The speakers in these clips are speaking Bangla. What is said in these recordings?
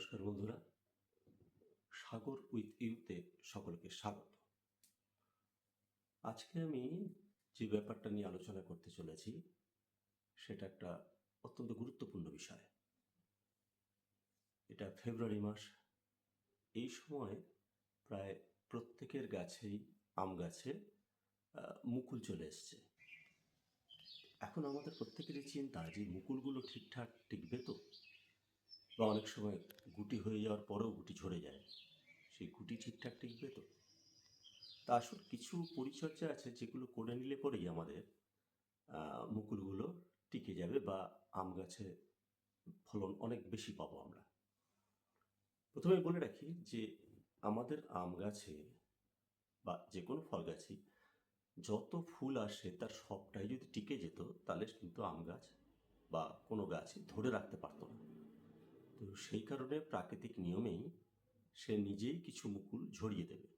নমস্কার বন্ধুরা। সাগর উইথ ইউতে সকলকে স্বাগত। আজকে আমি যে ব্যাপারটা নিয়ে আলোচনা করতে চলেছি, সেটা একটা অত্যন্ত গুরুত্বপূর্ণ বিষয়। এটা ফেব্রুয়ারি মাস। এই সময় প্রায় প্রত্যেকের গাছেই আম গাছে মুকুল চলে এসছে। এখন আমাদের প্রত্যেকেরই চিন্তা যে মুকুলগুলো ঠিকঠাক টিকবে তো? বা অনেক সময় গুটি হয়ে যাওয়ার পরেও গুটি ঝরে যায়। সেই গুটি ঠিকঠাক টিকবে তো? তা আসল কিছু পরিচর্যা আছে যেগুলো করে নিলে পরেই আমাদের মুকুলগুলো টিকে যাবে বা আম গাছে ফলন অনেক বেশি পাবো আমরা। প্রথমে বলে রাখি যে আমাদের আম গাছে বা যে কোনো ফল গাছই যত ফুল আসে তার সবটাই যদি টিকে যেত তাহলে কিন্তু আম গাছ বা কোনো গাছই ধরে রাখতে পারতো না। তো সেই কারণে প্রাকৃতিক নিয়মেই সে নিজেই কিছু মুকুল ঝরিয়ে দেবে।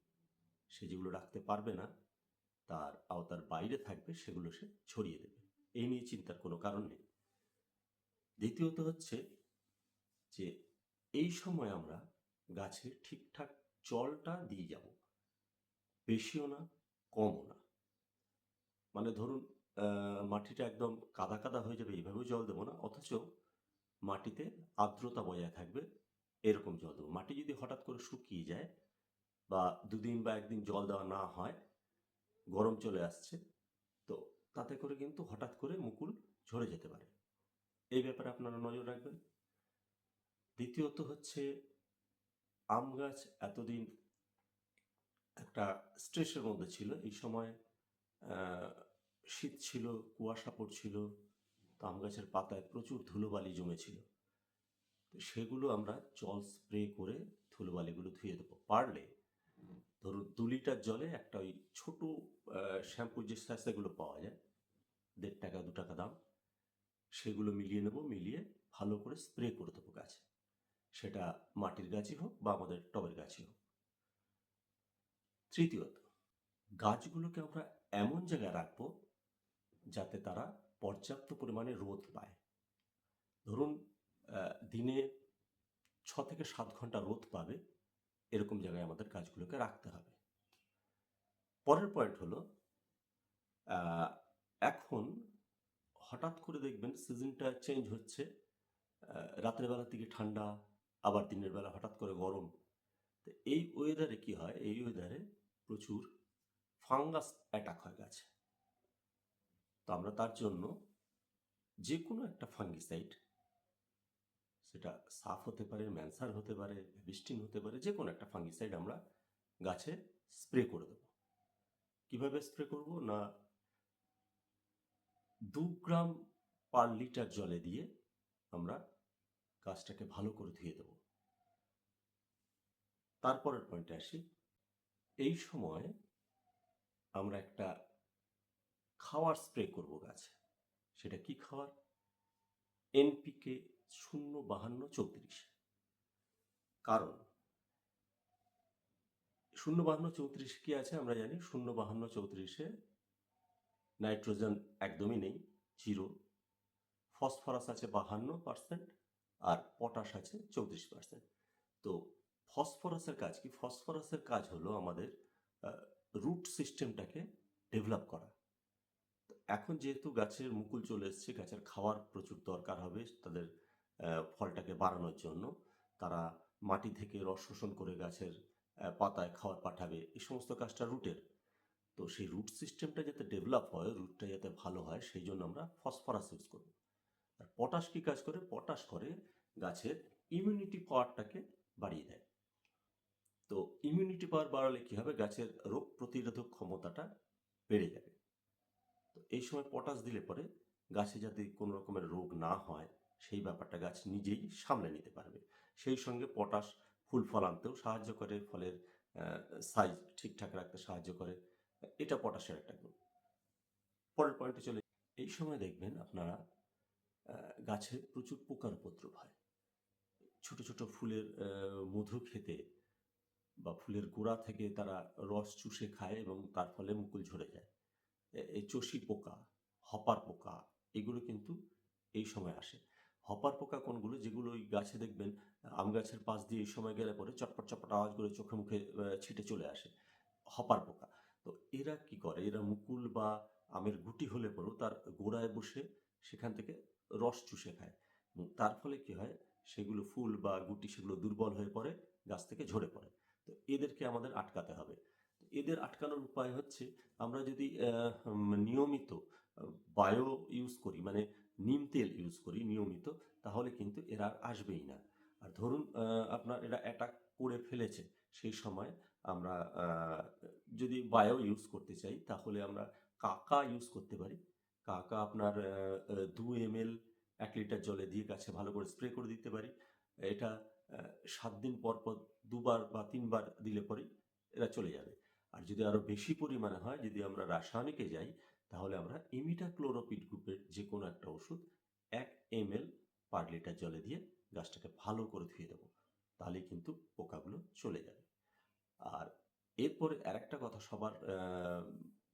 সে যেগুলো রাখতে পারবে না, তার আওতার বাইরে থাকবে, সেগুলো সে ছড়িয়ে দেবে। এই নিয়ে চিন্তার কোনো কারণ নেই। দ্বিতীয়ত হচ্ছে যে, এই সময় আমরা গাছে ঠিকঠাক জলটা দিয়ে যাব। বেশিও না, কমও না। মানে ধরুন মাটিটা একদম কাদা কাদা হয়ে যাবে, এইভাবেও জল দেবো না, অথচ মাটিতে আর্দ্রতা বজায় থাকবে, এরকম জল দেবো। মাটি যদি হঠাৎ করে শুকিয়ে যায় বা দুদিন বা একদিন জল দেওয়া না হয়, গরম চলে আসছে, তো তাতে করে কিন্তু হঠাৎ করে মুকুল ঝরে যেতে পারে। এই ব্যাপারে আপনারা নজর রাখবেন। দ্বিতীয়ত হচ্ছে, আম গাছ এতদিন একটা স্ট্রেসের মধ্যে ছিল। এই সময় শীত ছিল, কুয়াশা পড়ছিল তো আম গাছের পাতায় প্রচুর ধুলোবালি জমেছিল। তো সেগুলো আমরা জল স্প্রে করে ধুলোবালিগুলো ধুয়ে দেবো। পারলে ধরুন দু লিটার জলে একটা ওই ছোটো শ্যাম্পুর যে স্যাঁচাগুলো পাওয়া যায়, দেড় টাকা, দু টাকা দাম, সেগুলো মিলিয়ে নেব, মিলিয়ে ভালো করে স্প্রে করে দেবো গাছে। সেটা মাটির গাছই হোক বা আমাদের টবের গাছই হোক। তৃতীয়ত, গাছগুলোকে আমরা এমন জায়গায় রাখব যাতে তারা পর্যাপ্ত পরিমাণে রোদ পায়। ধরুন দিনে ছ থেকে সাত ঘণ্টা রোদ পাবে, এরকম জায়গায় আমাদের গাছগুলোকে রাখতে হবে। পরের পয়েন্ট হলো এখন হঠাৎ করে দেখবেন সিজনটা চেঞ্জ হচ্ছে রাতের বেলার দিকে ঠান্ডা, আবার দিনের বেলা হঠাৎ করে গরম। তো এই ওয়েদারে কি হয়? এই ওয়েদারে প্রচুর ফাঙ্গাস অ্যাটাক হয় গাছে। তো আমরা তার জন্য যে কোনো একটা ফাঙ্গিসাইড, সেটা সাফ হতে পারে, ম্যানসার হতে পারে বিস্টিন হতে পারে যে কোনো একটা ফাঙ্গিসাইড আমরা গাছে স্প্রে করে দেবো। কীভাবে স্প্রে করব? না, দু গ্রাম পার লিটার জলে দিয়ে আমরা গাছটাকে ভালো করে ধুয়ে দেবো। তারপরের পয়েন্টে আসি। এই সময় আমরা একটা খাওয়ার স্প্রে করব গাছে। সেটা কি খাওয়ার? এনপিকে শূন্য বাহান্ন চৌত্রিশ। কারণ, শূন্য বাহান্ন চৌত্রিশ কি আছে আমরা জানি? শূন্য বাহান্ন চৌত্রিশে নাইট্রোজেন একদমই নেই, জিরো। ফসফরাস আছে বাহান্ন পার্সেন্ট আর পটাশ আছে চৌত্রিশ পার্সেন্ট। তো ফসফরাসের কাজ কি? ফসফরাসের কাজ হলো আমাদের রুট সিস্টেমটাকে ডেভেলপ করা। এখন যেহেতু গাছের মুকুল চলে এসছে, গাছের খাওয়ার প্রচুর দরকার হবে তাদের ফলটাকে বাড়ানোর জন্য। তারা মাটি থেকে রস শোষণ করে গাছের পাতায় খাবার পাঠাবে এই সমস্ত কাজটা রুটের। তো সেই রুট সিস্টেমটা যাতে ডেভেলপ হয়, রুটটা যাতে ভালো হয়, সেই জন্য আমরা ফসফরাস ইউজ করব। আর পটাশ কি কাজ করে? পটাশ করে গাছের ইমিউনিটি পাওয়ারটাকে বাড়িয়ে দেয়। তো ইমিউনিটি পাওয়ার বাড়ালে কি হবে? গাছের রোগ প্রতিরোধক ক্ষমতাটা বেড়ে যাবে। তো এই সময় পটাশ দিলে পরে গাছে যাতে কোনো রকমের রোগ না হয়, সেই ব্যাপারটা গাছ নিজেই সামলে নিতে পারবে। সেই সঙ্গে পটাশ ফুল ফল আনতেও সাহায্য করে, ফলের সাইজ ঠিকঠাক রাখতে সাহায্য করে। এটা পটাশের একটা গুণ। পরের পয়েন্টে চলে এই সময় দেখবেন আপনারা গাছে প্রচুর পোকার উপদ্রব হয়। ছোট ছোট ফুলের মধু খেতে বা ফুলের গোড়া থেকে তারা রস চুষে খায় এবং তার ফলে মুকুল ঝরে যায়। এই চষি পোকা, হপার পোকা, এগুলো কিন্তু এই সময় আসে। হপার পোকা কোনগুলো? যেগুলো ওই গাছে দেখবেন, আম গাছের পাশ দিয়ে এই সময় গেলে পরে চটপট চটপট আওয়াজ করে চোখে মুখে ছিটে চলে আসে হপার পোকা। তো এরা কি করে? এরা মুকুল বা আমের গুটি হলে পরেও তার গোড়ায় বসে সেখান থেকে রস চুষে খায়। তার ফলে কি হয়? সেগুলো ফুল বা গুটি সেগুলো দুর্বল হয়ে পড়ে, গাছ থেকে ঝরে পড়ে। তো এদেরকে আমাদের আটকাতে হবে। এদের আটকানোর উপায় হচ্ছে আমরা যদি নিয়মিত বায়ো ইউজ করি মানে নিম তেল ইউজ করি নিয়মিত, তাহলে কিন্তু এরা আর আসবেই না। আর ধরুন আপনার এরা অ্যাটাক করে ফেলেছে, সেই সময় আমরা যদি বায়ো ইউজ করতে চাই, তাহলে আমরা কাকা ইউজ করতে পারি। কাকা আপনার দু এম এল এক লিটার জলে দিয়ে গাছে ভালো করে স্প্রে করে দিতে পারি। এটা সাত দিন পর পর দুবার বা তিনবার দিলে পরেই এরা চলে যাবে। আর যদি আরও বেশি পরিমাণে হয়, যদি আমরা রাসায়নিকে যাই, তাহলে আমরা ইমিটাক্লোরোপিড গ্রুপের যে কোনো একটা ওষুধ এক এম এল পার লিটার জলে দিয়ে গাছটাকে ভালো করে ধুয়ে দেবো। তাহলে কিন্তু পোকাগুলো চলে যাবে। আর এরপরে আরেকটা কথা সবার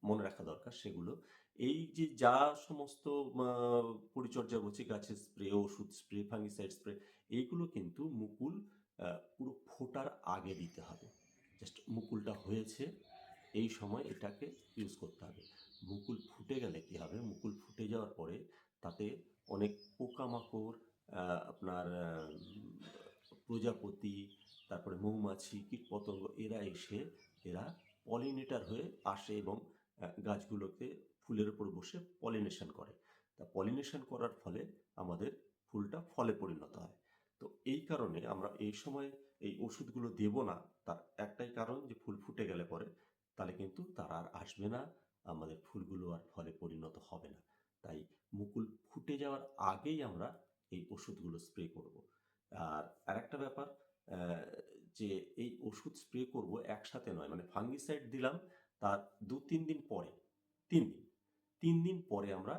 মনে রাখা দরকার সেগুলো, এই যে যা সমস্ত পরিচর্যা বলছি গাছের স্প্রে, ওষুধ স্প্রে, ফাঙ্গিসাইড স্প্রে, এইগুলো কিন্তু মুকুল পুরো ফোটার আগে দিতে হবে। জাস্ট মুকুলটা হয়েছে, এই সময় এটাকে ইউজ করতে হবে। মুকুল ফুটে গেলে কি হবে? মুকুল ফুটে যাওয়ার পরে তাতে অনেক পোকামাকড় আপনার প্রজাপতি, তারপরে মৌমাছি, কীটপতঙ্গ, এরা এসে, এরা পলিনেটার হয়ে আসে এবং গাছগুলোকে ফুলের উপর বসে পলিনেশন করে। তা পলিনেশন করার ফলে আমাদের ফুলটা ফলে পরিণত হয়। তো এই কারণে আমরা এই সময় এই ওষুধগুলো দেব না। তার একটাই কারণ যে ফুল ফুটে গেলে পরে তাহলে কিন্তু তার আর আসবে না, আমাদের ফুলগুলো আর ফলে পরিণত হবে না। তাই মুকুল ফুটে যাওয়ার আগেই আমরা এই ওষুধগুলো স্প্রে করব। আর আরেকটা ব্যাপার যে এই ওষুধ স্প্রে করব একসাথে নয় মানে ফাঙ্গিসাইড দিলাম, তার দু তিন দিন পরে, তিন দিন তিন দিন পরে আমরা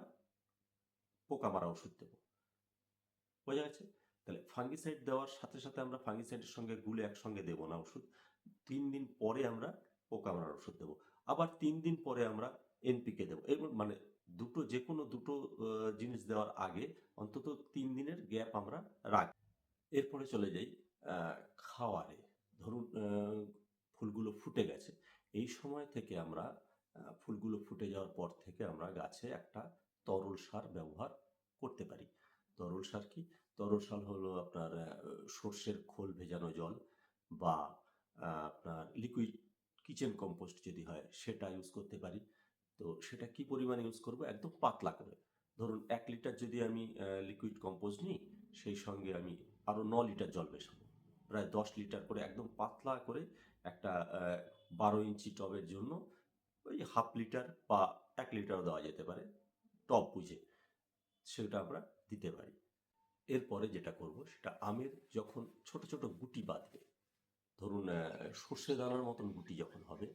পোকা মারা ওষুধ দেবো। বোঝা গেছে? তাহলে ফাঙ্গিসাইড দেওয়ার সাথে সাথে আমরা ফাঙ্গিসাইডের সঙ্গে গুলে একসঙ্গে দেবো না ওষুধ। তিন দিন পরে আমরা পোকা মারার ওষুধ দেবো। আবার তিন দিন পরে আমরা এনপিকে দেবো। এবার মানে দুটো যে কোনো দুটো জিনিস দেওয়ার আগে অন্তত তিন দিনের গ্যাপ আমরা রাখি। এরপরে চলে যাই খাওয়ারে। ধরুন ফুলগুলো ফুটে গেছে। এই সময় থেকে আমরা ফুলগুলো ফুটে যাওয়ার পর থেকে আমরা গাছে একটা তরল সার ব্যবহার করতে পারি। তরল সার কি? তরল সার হলো আপনার সর্ষের খোল ভেজানো জল বা আপনার লিকুইড কিচেন কম্পোস্ট যদি হয় সেটা ইউজ করতে পারি। তো সেটা কি পরিমাণে ইউজ করব? একদম পাতলা করে। ধরুন এক লিটার যদি আমি লিকুইড কম্পোস্ট নিই, সেই সঙ্গে আমি আরও ন লিটার জল মেশাবো। প্রায় দশ লিটার করে একদম পাতলা করে একটা বারো ইঞ্চি টবের জন্য ওই হাফ লিটার বা এক লিটারও দেওয়া যেতে পারে। টব বুঝে সেটা আমরা দিতে পারি। এরপরে যেটা করব সেটা আমের যখন ছোট ছোট গুটি বাঁধবে, ধরুন সর্ষে দানার মতন গুটি যখন হবে,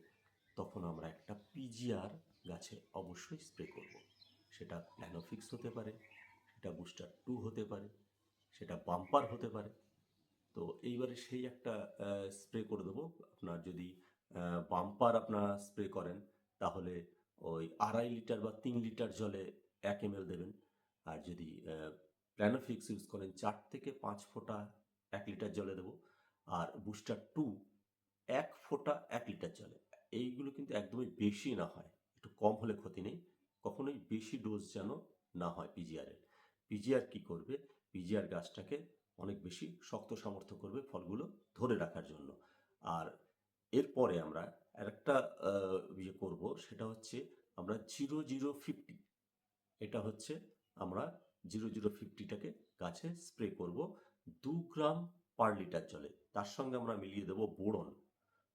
তখন আমরা একটা পিজিআর গাছে অবশ্যই স্প্রে করব। সেটা প্ল্যানোফিক্স হতে পারে, সেটা বুস্টার টু হতে পারে, সেটা বাম্পার হতে পারে। তো এইবারে সেই একটা স্প্রে করে দেবো। আপনার যদি বাম্পার আপনারা স্প্রে করেন, তাহলে ওই আড়াই লিটার বা তিন লিটার জলে এক এম দেবেন। আর যদি প্ল্যানোফিক্স ইউজ করেন, চার থেকে পাঁচ ফোঁটা এক লিটার জলে দেবো আর বুস্টার টু এক ফোঁটা এক লিটার জলে। এইগুলো কিন্তু একদমই বেশি না হয়, একটু কম হলে ক্ষতি নেই, কখনোই বেশি ডোজ যেন না হয় পিজিআরের পিজিআর কি করবে? পিজিআর গাছটাকে অনেক বেশি শক্ত সামর্থ্য করবে ফলগুলো ধরে রাখার জন্য। আর এরপরে আমরা আরেকটা ইয়ে করব, সেটা হচ্ছে আমরা জিরো জিরো ফিফটি এটা হচ্ছে আমরা জিরো জিরো ফিফটিটাকে গাছে স্প্রে করব দু গ্রাম পার লিটার জলে। তার সঙ্গে আমরা মিলিয়ে দেবো বোরন।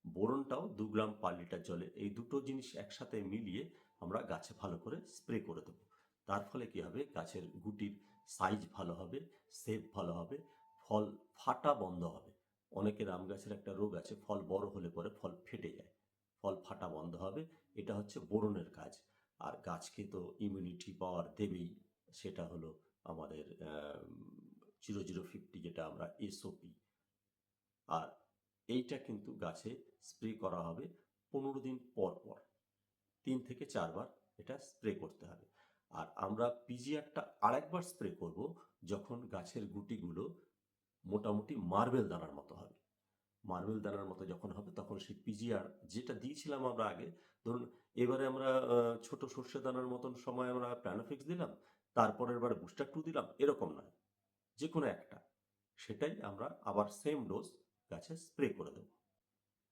বোরনটাও দু গ্রাম পার লিটার জলে। এই দুটো জিনিস একসাথে মিলিয়ে আমরা গাছে ভালো করে স্প্রে করে দেবো। তার ফলে কি হবে? গাছের গুটির সাইজ ভালো হবে, শেপ ভালো হবে, ফল ফাটা বন্ধ হবে। অনেকের আম গাছের একটা রোগ আছে, ফল বড় হলে পরে ফল ফেটে যায়। ফল ফাটা বন্ধ হবে, এটা হচ্ছে বোরনের কাজ। আর গাছকে তো ইমিউনিটি পাওয়ার দেবেই। সেটা হলো আমাদের জিরো জিরো ফিফটি যেটা আমরা এসওপি আর এইটা কিন্তু গাছে স্প্রে করা হবে পনেরো দিন পর পর। তিন থেকে চারবার এটা স্প্রে করতে হবে। আর আমরা পিজিআরটা আরেকবার স্প্রে করব যখন গাছের গুটিগুলো মোটামুটি মার্বেল দানার মতো হবে। মার্বেল দানার মতো যখন হবে তখন সেই পিজিআর যেটা দিয়েছিলাম আমরা আগে, ধরুন এবারে আমরা ছোট সর্ষে দানার মতন সময় আমরা প্যানোফিক্স দিলাম তারপরের বার বুস্টার টু দিলাম, এরকম নয়। যে কোনো একটা। সেটাই আমরা আবার সেম ডোজ গাছে স্প্রে করে দেবো।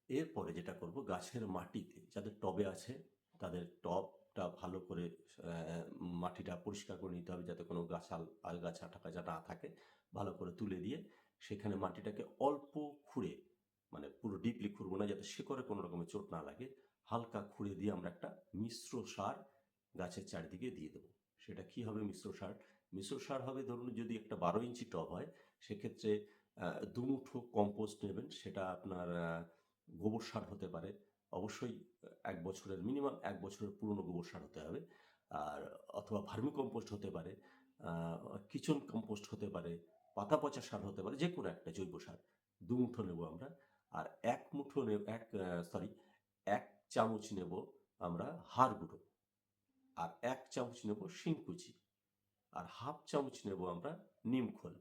এরপরে যেটা করব, গাছের মাটিতে, যাদের টবে আছে, তাদের টবটা ভালো করে মাটিটা পরিষ্কার করে নিতে হবে যাতে কোনো গাছাল আগাছা টাকাচা না থাকে। ভালো করে তুলে দিয়ে সেখানে মাটিটাকে অল্প খুঁড়ে মানে পুরো ডিপলি খুঁড়বো না যাতে শিকড়ে কোনো রকমের চোট না লাগে, হালকা খুঁড়ে দিয়ে আমরা একটা মিশ্র সার গাছের চারিদিকে দিয়ে দেবো। সেটা কি হবে মিশ্র সার? মিশ্র সার হবে ধরুন যদি একটা বারো ইঞ্চি টব হয়, সেক্ষেত্রে দুমুঠো কম্পোস্ট নেবেন, সেটা আপনার গোবর সার হতে পারে। অবশ্যই এক বছরের মিনিমাম এক বছরের পুরনো গোবর সার হতে হবে। আর, অথবা ভার্মি কম্পোস্ট হতে পারে কিচন কম্পোস্ট হতে পারে, পাতা পচা সার হতে পারে, যে কোনো একটা জৈব সার। দু মুঠো নেব আমরা। আর এক মুঠো নেব এক সরি এক চামচ নেব আমরা হাড় গুঁড়ো। আর এক চামচ নেব শিংকুচি আর হাফ চামচ নেব আমরা নিমখোল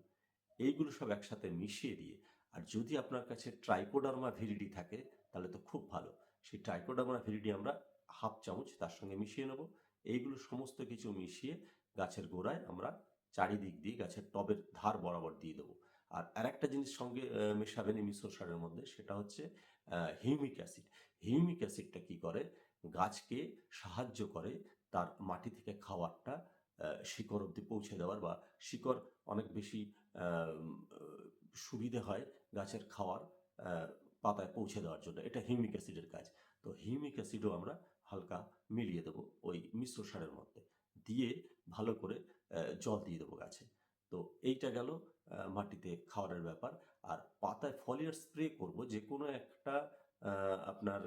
এইগুলো সব একসাথে মিশিয়ে দিয়ে আর যদি আপনার কাছে ট্রাইকোডার্মা ভিরিডি থাকে, তাহলে তো খুব ভালো। সেই ট্রাইকোডার্মা ভিরিডি আমরা হাফ চামচ তার সঙ্গে মিশিয়ে নেব। এইগুলো সমস্ত কিছু মিশিয়ে গাছের গোড়ায় আমরা চারিদিক দিয়ে গাছের টবের ধার বরাবর দিয়ে দেবো। আর আরেকটা জিনিস সঙ্গে মেশাবেন মিশ্র সারের মধ্যে, সেটা হচ্ছে হিউমিক অ্যাসিড। হিউমিক অ্যাসিডটা কি করে? গাছকে সাহায্য করে তার মাটি থেকে খাওয়ারটা শিকড় অবধি পৌঁছে দেওয়ার বা শিকড় অনেক বেশি সুবিধে হয় গাছের খাওয়ার পাতায় পৌঁছে দেওয়ার জন্য। এটা হিউমিক অ্যাসিডের কাজ। তো হিউমিক অ্যাসিডও আমরা হালকা মিলিয়ে দেবো ওই মিশ্র সারের মধ্যে। দিয়ে ভালো করে জল দিয়ে দেবো গাছে। তো এইটা গেল মাটিতে খাওয়ারের ব্যাপার। আর পাতায় ফলিয়ার স্প্রে করব যে কোনো একটা আপনার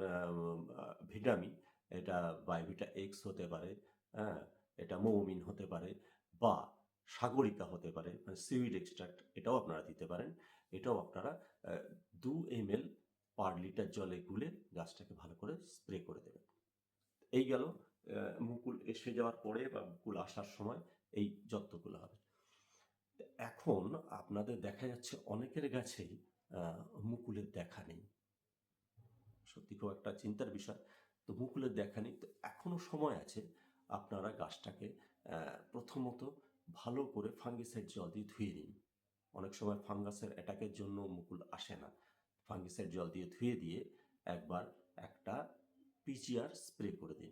ভিটামিন এটা বাইভিটা এক্স হতে পারে হ্যাঁ? এটা মৌমিন হতে পারে বা সাগরিকা হতে পারে মানে সিউইড এক্সট্রাক্ট এটাও আপনারা দিতে পারেন। এটাও আপনারা দু এম এল পার লিটার জলে গুলে গাছটাকে ভালো করে স্প্রে করে দেবেন। এই গেল মুকুল এসে যাওয়ার পরে বা মুকুল আসার সময় এই যত্নগুলো হবে। এখন আপনাদের দেখা যাচ্ছে অনেকের গাছেই মুকুলের দেখা নেই। সত্যি খুব একটা চিন্তার বিষয়। তো মুকুলের দেখা নেই। তো এখনও সময় আছে আপনারা গাছটাকে প্রথমত ভালো করে ফাঙ্গিসাইড জল দিয়ে ধুয়ে নিন। অনেক সময় ফাঙ্গাসের অ্যাটাকের জন্য মুকুল আসে না। ফাঙ্গিসাইড জল দিয়ে ধুয়ে দিয়ে একবার একটা পিজিআর স্প্রে করে দিন।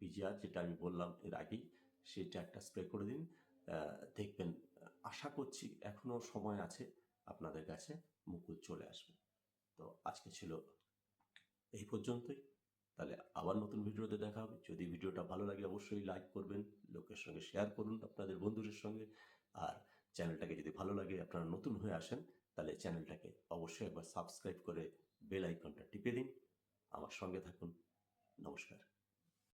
পিজিআর যেটা আমি বললাম এর আগেই, সেটা একটা স্প্রে করে দিন। দেখবেন, আশা করছি এখনও সময় আছে আপনাদের কাছে মুকুল চলে আসবে। তো আজকে ছিল এই পর্যন্তই। তাহলে আবার নতুন ভিডিওতে দেখা হবে। যদি ভিডিওটা ভালো লাগে, অবশ্যই লাইক করবেন, লোকের সঙ্গে শেয়ার করুন আপনাদের বন্ধুদের সঙ্গে। আর চ্যানেলটাকে যদি ভালো লাগে, আপনারা নতুন হয়ে আসেন, তাহলে চ্যানেলটাকে অবশ্যই একবার সাবস্ক্রাইব করে বেল আইকনটা টিপে দিন। আমার সঙ্গে থাকুন। নমস্কার।